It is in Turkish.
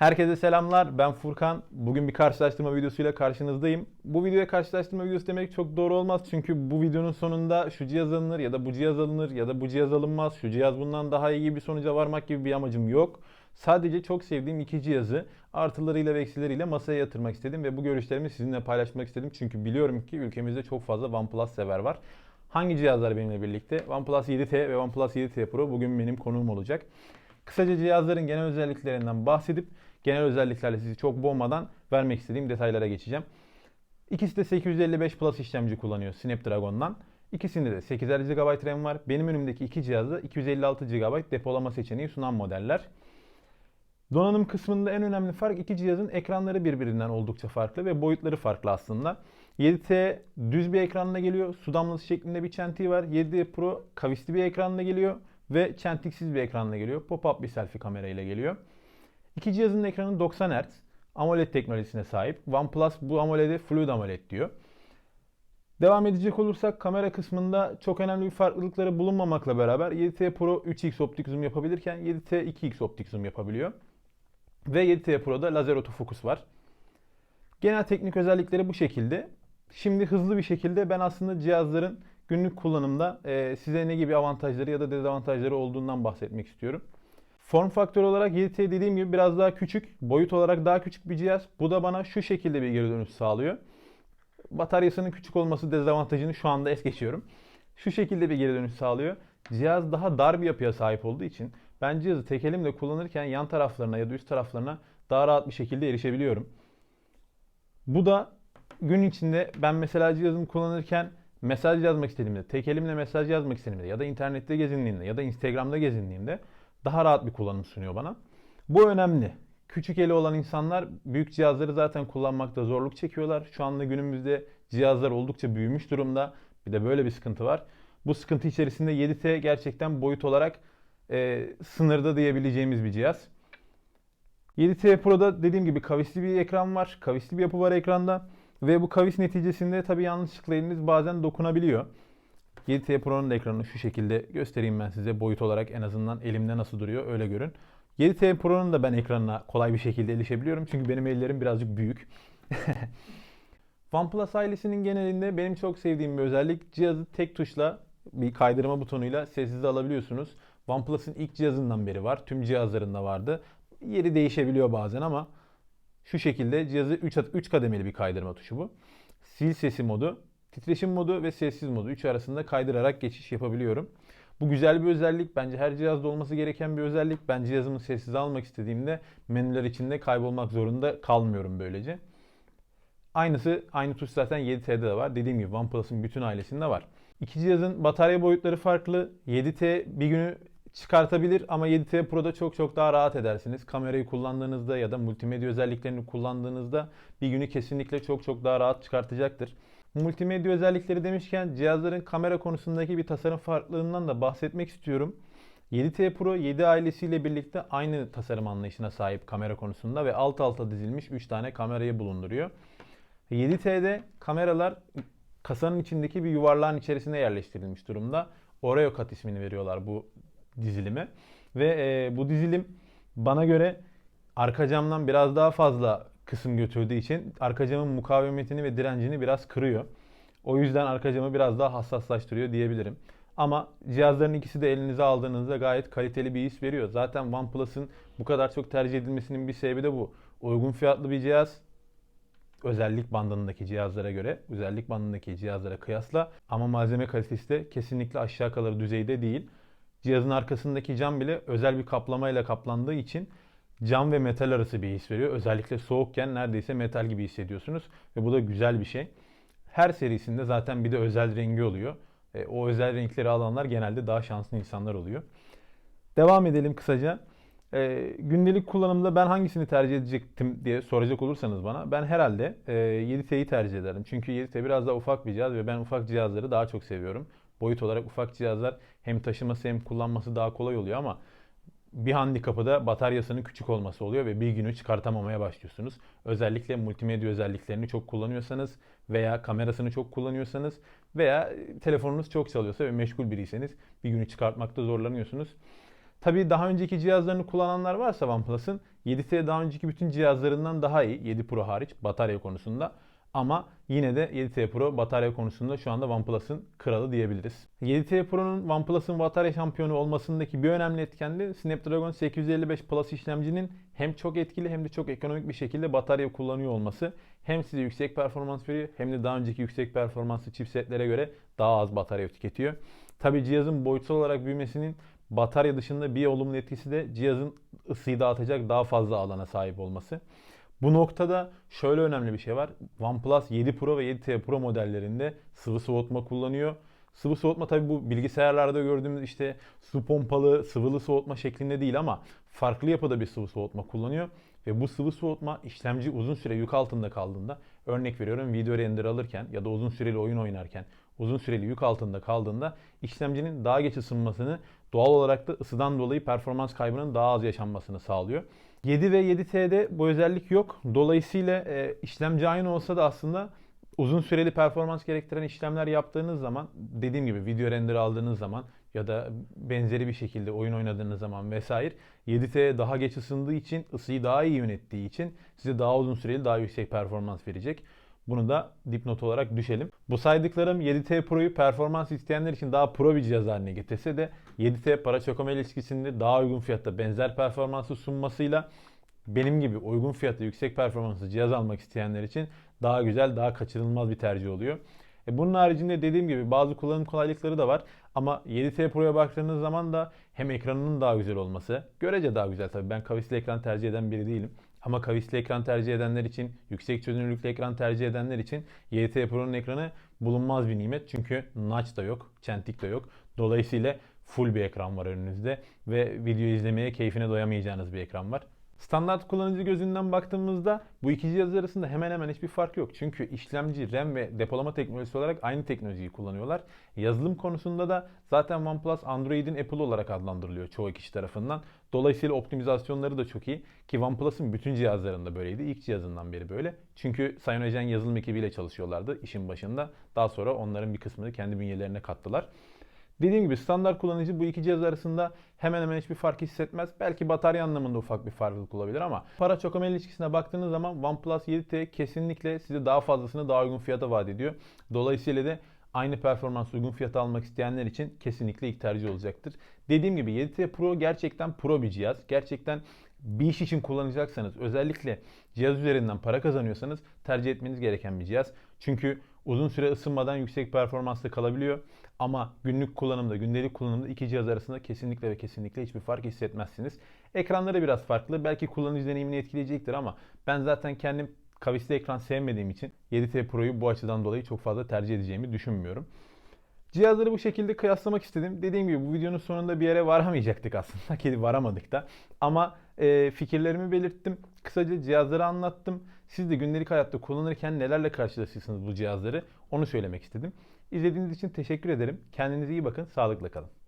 Herkese selamlar. Ben Furkan. Bugün bir karşılaştırma videosuyla karşınızdayım. Bu videoya karşılaştırma videosu demek çok doğru olmaz. Çünkü bu videonun sonunda şu cihaz alınır ya da bu cihaz alınır ya da bu cihaz alınmaz. Şu cihaz bundan daha iyi bir sonuca varmak gibi bir amacım yok. Sadece çok sevdiğim iki cihazı artılarıyla ve eksileriyle masaya yatırmak istedim ve bu görüşlerimi sizinle paylaşmak istedim. Çünkü biliyorum ki ülkemizde çok fazla OnePlus sever var. Hangi cihazlar benimle birlikte? OnePlus 7T ve OnePlus 7T Pro bugün benim konuğum olacak. Kısaca cihazların genel özelliklerinden bahsedip genel özelliklerle sizi çok boğmadan vermek istediğim detaylara geçeceğim. İkisi de 855 Plus işlemci kullanıyor Snapdragon'dan. İkisinde de 8 GB RAM var. Benim önümdeki iki cihazda 256 GB depolama seçeneği sunan modeller. Donanım kısmında en önemli fark iki cihazın ekranları birbirinden oldukça farklı ve boyutları farklı aslında. 7T düz bir ekranla geliyor. Su damlası şeklinde bir çentiği var. 7 Pro kavisli bir ekranla geliyor ve çentiksiz bir ekranla geliyor. Pop-up bir selfie kamera ile geliyor. İki cihazın ekranı 90 Hz. AMOLED teknolojisine sahip. OnePlus bu AMOLED'e Fluid AMOLED diyor. Devam edecek olursak kamera kısmında çok önemli bir farklılıkları bulunmamakla beraber 7T Pro 3x optik zoom yapabilirken 7T 2x optik zoom yapabiliyor. Ve 7T Pro'da lazer otofokus var. Genel teknik özellikleri bu şekilde. Şimdi hızlı bir şekilde ben aslında cihazların günlük kullanımda size ne gibi avantajları ya da dezavantajları olduğundan bahsetmek istiyorum. Form faktör olarak 7T dediğim gibi biraz daha küçük, boyut olarak daha küçük bir cihaz. Bu da bana şu şekilde bir geri dönüş sağlıyor. Bataryasının küçük olması dezavantajını şu anda es geçiyorum. Şu şekilde bir geri dönüş sağlıyor. Cihaz daha dar bir yapıya sahip olduğu için ben cihazı tek elimle kullanırken yan taraflarına ya da üst taraflarına daha rahat bir şekilde erişebiliyorum. Bu da gün içinde ben mesela cihazımı kullanırken mesaj yazmak istediğimde, tek elimle mesaj yazmak istediğimde ya da internette gezindiğimde ya da Instagram'da gezindiğimde daha rahat bir kullanım sunuyor bana. Bu önemli. Küçük eli olan insanlar büyük cihazları zaten kullanmakta zorluk çekiyorlar. Şu anda günümüzde cihazlar oldukça büyümüş durumda. Bir de böyle bir sıkıntı var. Bu sıkıntı içerisinde 7T gerçekten boyut olarak e, sınırda diyebileceğimiz bir cihaz. 7T Pro'da dediğim gibi kavisli bir ekran var. Kavisli bir yapı var ekranda. Ve bu kavis neticesinde tabii yanlışlıkla eliniz bazen dokunabiliyor. 7T Pro'nun ekranını şu şekilde göstereyim ben size boyut olarak en azından elimde nasıl duruyor öyle görün. 7T Pro'nun da ben ekranına kolay bir şekilde erişebiliyorum çünkü benim ellerim birazcık büyük. OnePlus ailesinin genelinde benim çok sevdiğim bir özellik cihazı tek tuşla bir kaydırma butonuyla sessize alabiliyorsunuz. OnePlus'ın ilk cihazından beri var. Tüm cihazlarında vardı. Yeri değişebiliyor bazen ama şu şekilde cihazı 3, 3 kademeli bir kaydırma tuşu bu. Sil sesi modu, titreşim modu ve sessiz modu 3 arasında kaydırarak geçiş yapabiliyorum. Bu güzel bir özellik. Bence her cihazda olması gereken bir özellik. Ben cihazımı sessiz almak istediğimde menüler içinde kaybolmak zorunda kalmıyorum böylece. Aynısı aynı tuş zaten 7T'de de var. Dediğim gibi OnePlus'ın bütün ailesinde var. İki cihazın batarya boyutları farklı. 7T bir günü çıkartabilir ama 7T Pro'da çok çok daha rahat edersiniz. Kamerayı kullandığınızda ya da multimedya özelliklerini kullandığınızda bir günü kesinlikle çok çok daha rahat çıkartacaktır. Multimedya özellikleri demişken cihazların kamera konusundaki bir tasarım farklılığından da bahsetmek istiyorum. 7T Pro 7 ailesiyle birlikte aynı tasarım anlayışına sahip kamera konusunda ve alt alta dizilmiş 3 tane kamerayı bulunduruyor. 7T'de kameralar kasanın içindeki bir yuvarlağın içerisine yerleştirilmiş durumda. Oreo Cut ismini veriyorlar bu dizilime. Ve e, bu dizilim bana göre arka camdan biraz daha fazla kısım götürdüğü için arka camın mukavemetini ve direncini biraz kırıyor. O yüzden arka camı biraz daha hassaslaştırıyor diyebilirim. Ama cihazların ikisi de elinize aldığınızda gayet kaliteli bir his veriyor. Zaten OnePlus'ın bu kadar çok tercih edilmesinin bir sebebi de bu. Uygun fiyatlı bir cihaz, özellik bandındaki cihazlara göre, özellik bandındaki cihazlara kıyasla ama malzeme kalitesi de kesinlikle aşağı kalır düzeyde değil. Cihazın arkasındaki cam bile özel bir kaplamayla kaplandığı için cam ve metal arası bir his veriyor. Özellikle soğukken neredeyse metal gibi hissediyorsunuz ve bu da güzel bir şey. Her serisinde zaten bir de özel rengi oluyor. E, o özel renkleri alanlar genelde daha şanslı insanlar oluyor. Devam edelim kısaca. E, gündelik kullanımda ben hangisini tercih edecektim diye soracak olursanız bana ben herhalde e, 7T'yi tercih ederim. Çünkü 7T biraz daha ufak bir cihaz ve ben ufak cihazları daha çok seviyorum. Boyut olarak ufak cihazlar hem taşıması hem kullanması daha kolay oluyor ama bir handikapı da bataryasının küçük olması oluyor ve bir günü çıkartamamaya başlıyorsunuz. Özellikle multimedya özelliklerini çok kullanıyorsanız veya kamerasını çok kullanıyorsanız veya telefonunuz çok çalıyorsa ve meşgul biriyseniz bir günü çıkartmakta zorlanıyorsunuz. Tabii daha önceki cihazlarını kullananlar varsa OnePlus'ın 7T daha önceki bütün cihazlarından daha iyi. 7 Pro hariç batarya konusunda. Ama yine de 7T Pro batarya konusunda şu anda OnePlus'ın kralı diyebiliriz. 7T Pro'nun OnePlus'ın batarya şampiyonu olmasındaki bir önemli etken de Snapdragon 855 Plus işlemcinin hem çok etkili hem de çok ekonomik bir şekilde batarya kullanıyor olması. Hem size yüksek performans veriyor hem de daha önceki yüksek performanslı chipsetlere göre daha az batarya tüketiyor. Tabi cihazın boyutsal olarak büyümesinin batarya dışında bir olumlu etkisi de cihazın ısıyı dağıtacak daha fazla alana sahip olması. Bu noktada şöyle önemli bir şey var. OnePlus 7 Pro ve 7T Pro modellerinde sıvı soğutma kullanıyor. Sıvı soğutma tabi bu bilgisayarlarda gördüğümüz işte su pompalı sıvılı soğutma şeklinde değil ama farklı yapıda bir sıvı soğutma kullanıyor. Ve bu sıvı soğutma işlemci uzun süre yük altında kaldığında örnek veriyorum video render alırken ya da uzun süreli oyun oynarken uzun süreli yük altında kaldığında işlemcinin daha geç ısınmasını doğal olarak da ısıdan dolayı performans kaybının daha az yaşanmasını sağlıyor. 7 ve 7T'de bu özellik yok. Dolayısıyla e, işlemci aynı olsa da aslında uzun süreli performans gerektiren işlemler yaptığınız zaman dediğim gibi video render aldığınız zaman ya da benzeri bir şekilde oyun oynadığınız zaman vesaire 7T daha geç ısındığı için ısıyı daha iyi yönettiği için size daha uzun süreli daha yüksek performans verecek. Bunu da dipnot olarak düşelim. Bu saydıklarım 7T Pro'yu performans isteyenler için daha pro bir cihaz haline getirse de 7T para çakoma ilişkisinde daha uygun fiyatta benzer performansı sunmasıyla benim gibi uygun fiyatlı yüksek performanslı cihaz almak isteyenler için daha güzel, daha kaçırılmaz bir tercih oluyor. E bunun haricinde dediğim gibi bazı kullanım kolaylıkları da var. Ama 7T Pro'ya baktığınız zaman da hem ekranının daha güzel olması, görece daha güzel tabii. Ben kavisli ekran tercih eden biri değilim. Ama kavisli ekran tercih edenler için, yüksek çözünürlüklü ekran tercih edenler için YT Pro'nun ekranı bulunmaz bir nimet. Çünkü notch da yok, çentik de yok. Dolayısıyla full bir ekran var önünüzde ve video izlemeye keyfine doyamayacağınız bir ekran var. Standart kullanıcı gözünden baktığımızda bu iki cihaz arasında hemen hemen hiçbir fark yok. Çünkü işlemci, RAM ve depolama teknolojisi olarak aynı teknolojiyi kullanıyorlar. Yazılım konusunda da zaten OnePlus Android'in Apple olarak adlandırılıyor çoğu kişi tarafından. Dolayısıyla optimizasyonları da çok iyi. Ki OnePlus'ın bütün cihazlarında böyleydi. İlk cihazından beri böyle. Çünkü Cyanogen yazılım ekibiyle çalışıyorlardı işin başında. Daha sonra onların bir kısmını kendi bünyelerine kattılar. Dediğim gibi standart kullanıcı bu iki cihaz arasında hemen hemen hiçbir fark hissetmez. Belki batarya anlamında ufak bir farklılık olabilir ama para çok önemli ilişkisine baktığınız zaman OnePlus 7T kesinlikle size daha fazlasını daha uygun fiyata vaat ediyor. Dolayısıyla da aynı performans uygun fiyata almak isteyenler için kesinlikle ilk tercih olacaktır. Dediğim gibi 7T Pro gerçekten pro bir cihaz. Gerçekten bir iş için kullanacaksanız özellikle cihaz üzerinden para kazanıyorsanız tercih etmeniz gereken bir cihaz. Çünkü uzun süre ısınmadan yüksek performansla kalabiliyor. Ama günlük kullanımda, gündelik kullanımda iki cihaz arasında kesinlikle ve kesinlikle hiçbir fark hissetmezsiniz. Ekranları biraz farklı. Belki kullanıcı deneyimini etkileyecektir ama ben zaten kendim kavisli ekran sevmediğim için 7T Pro'yu bu açıdan dolayı çok fazla tercih edeceğimi düşünmüyorum. Cihazları bu şekilde kıyaslamak istedim. Dediğim gibi bu videonun sonunda bir yere varamayacaktık aslında ki varamadık da. Ama e, fikirlerimi belirttim. Kısaca cihazları anlattım. Siz de gündelik hayatta kullanırken nelerle karşılaşırsınız bu cihazları onu söylemek istedim. İzlediğiniz için teşekkür ederim. Kendinize iyi bakın, sağlıkla kalın.